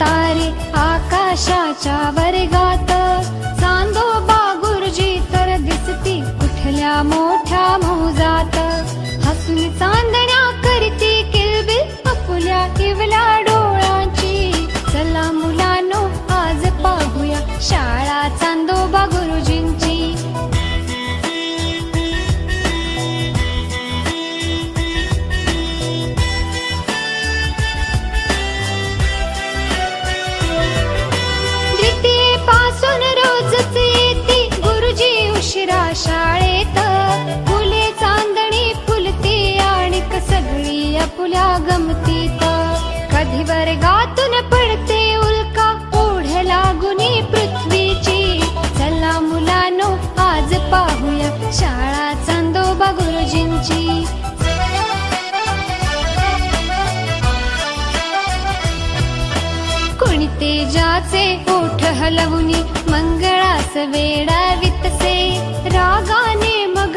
तारे आकाशाच्या वर्गात. चांदोबा गुरुजी तर दिसती कुठल्या मोठ्या मोजात. हसून चांदण्या करती किलबिल आपल्या किवल्या डोळ्यांची चला मुलानो आज पाहूया शाळा चांदोबा गुरुजी वर्गातून पडते उल्का. ओढ लागुनी पृथ्वीची. चला मुलानो आज पाहूया शाळा चंदोबा गुरुजींची. कोणी तेजाचे ओठ हलवुनी मंगळास वेडा वितसे. रागाने मग